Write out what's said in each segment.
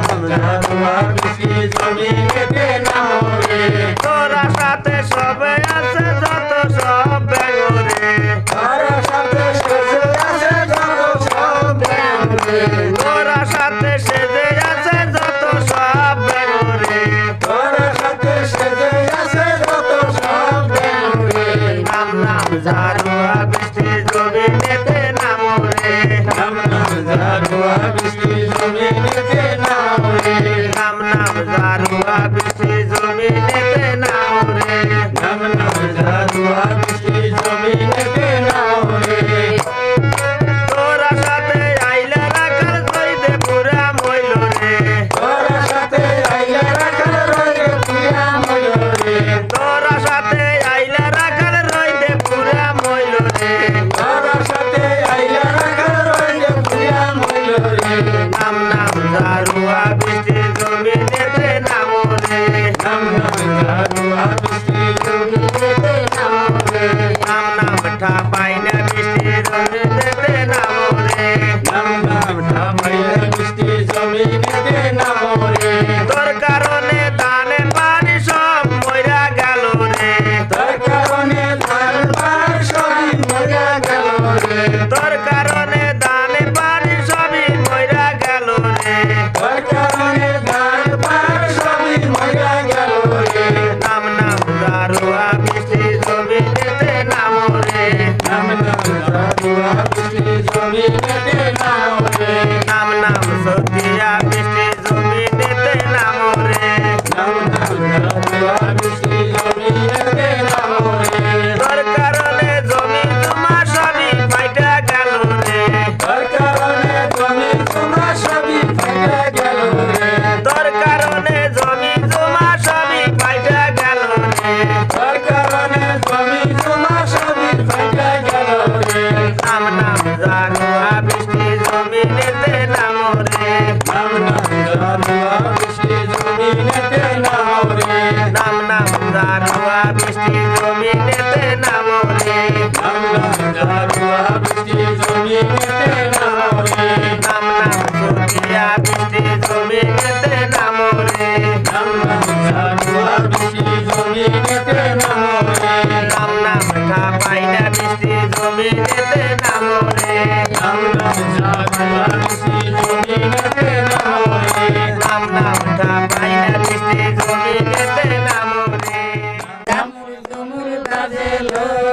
নাম ঝাড়ুয়া বৃষ্টি জমিনেতে নাম বৃষ্টি জমিনেতে নামরে নাম নাম ঝাড়ুয়া বৃষ্টি জমিনেতে নামরে নাম নাম সতিয়া বৃষ্টি জমিনেতে নামরে নাম নাম ঝাড়ুয়া বৃষ্টি জমিনেতে নামরে নাম নাম ঠাপাই না বৃষ্টি জমিনেতে নামরে নাম নাম ঝাড়ুয়া বৃষ্টি জমিনেতে নামরে নাম নাম ঠাপাই না বৃষ্টি জমিনেতে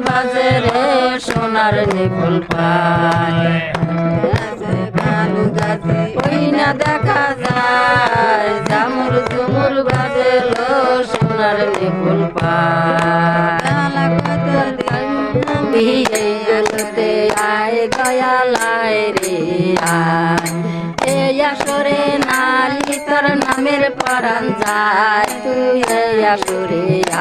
বাজে রে সোনার নিপুল পায়। কালু দেখা যায়। জামুর ঝুমুর বাজে লো সোনার নিপুল পায়। আয় গয়ালায় রে আয়। এই আসরে নালি তোর নামের পরাণ যায়, তুই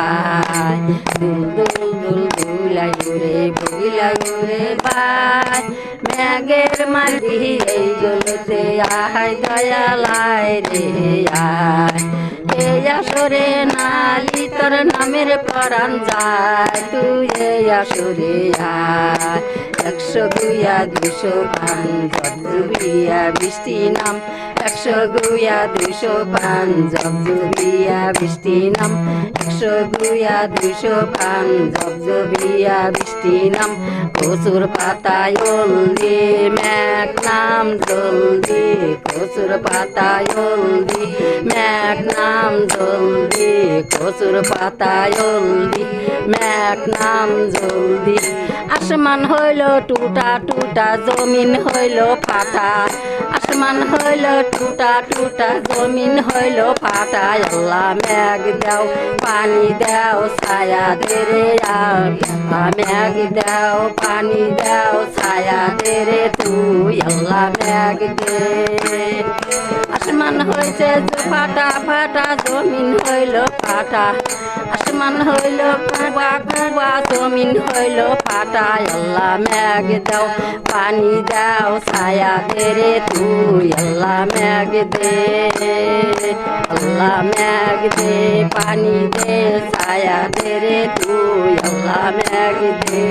আয়। দুল দুল দুল দুলাই ঘুরে ঘুরে বাই ম্যাগের মাটি এই জলতে আয়, দয়ালায় রে আয়। এই আসরে নালি তোর নামের পরাণ যায় তুই এই আসরে আয়। একশো গুইয়া দুশো পান জবজুবিয়া বৃষ্টি নাম। একশো গুইয়া দুশো পান জবজুবিয়া বৃষ্টি নাম। একশো গুইয়া দুশো পান জবজবিয়া বৃষ্টি নাম। কচুর পাতায় হলদি ম্যাক নাম জলদি। কচুর পাতায় হলদি ম্যাক নাম জলদি। কচুর পাতায় হলদি। ম্যাক নাম, জলদি। আসমান হইল টুটা টুটা, জমিন হইল ফাটা। আসমান হইল টুটা টুটা, জমিন হইল ফাটা। আল্লাহ ম্যাগ দাও, পানি দাও ছায়া দে রে আল্লাহ ম্যাগ দাও, পানি দাও ছায়া দে রে তুই। আল্লাহ ম্যাগ দে। আসমান হয়েছে ফাটা ফাটা, জমিন হইল ফাটা। আসমান হইল কুবা কুবা জমিন হইল ফাটা আল্লাহ ম্যাগ দাও, পানি দাও, ছায়া দে রে তুই। আল্লাহ ম্যাগ দে, আল্লাহ ম্যাগ দে, পানি দে, ছায়া দে রে তুই। আল্লাহ ম্যাগ দে।